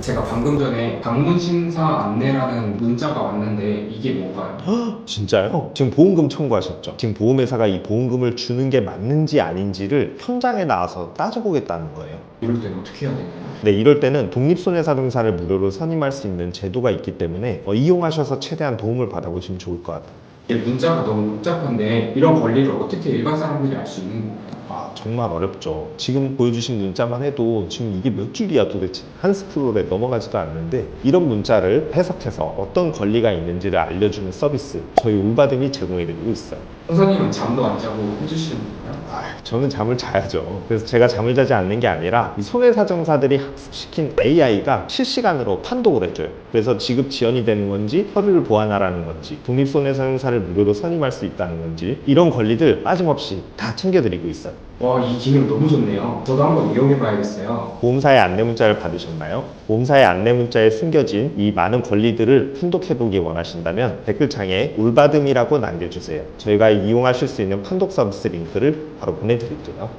제가 방금 전에 방문 심사 안내라는 문자가 왔는데 이게 뭔가요? 진짜요? 지금 보험금 청구하셨죠? 지금 보험회사가 이 보험금을 주는 게 맞는지 아닌지를 현장에 나와서 따져보겠다는 거예요. 이럴 때는 어떻게 해야 되나요? 네, 이럴 때는 독립손해사등사를 무료로 선임할 수 있는 제도가 있기 때문에 어, 이용하셔서 최대한 도움을 받아보시면 좋을 것 같아요. 문자가 너무 복잡한데 이런 권리를 어떻게 일반 사람들이 알 수 있는 건가요? 아, 정말 어렵죠. 지금 보여주신 문자만 해도 지금 이게 몇 줄이야 도대체. 한 스크롤에 넘어가지도 않는데 이런 문자를 해석해서 어떤 권리가 있는지를 알려주는 서비스 저희 울바듬이 제공해드리고 있어요. 선생님은 잠도 안 자고 해주시는 건가요? 아, 저는 잠을 자야죠. 그래서 제가 잠을 자지 않는 게 아니라 이 손해사정사들이 학습시킨 AI가 실시간으로 판독을 해줘요. 그래서 지급 지연이 되는 건지 서류를 보완하라는 건지 독립손해사정사를 무료로 선임할 수 있다는 건지 이런 권리들 빠짐없이 다 챙겨드리고 있어요. 와, 이 기능 너무 좋네요. 저도 한번 이용해 봐야겠어요. 보험사의 안내 문자를 받으셨나요? 보험사의 안내 문자에 숨겨진 이 많은 권리들을 fun독해보기 원하신다면 댓글창에 울바듬이라고 남겨주세요. 저희가 이용하실 수 있는 판독 서비스 링크를 바로 보내드릴게요.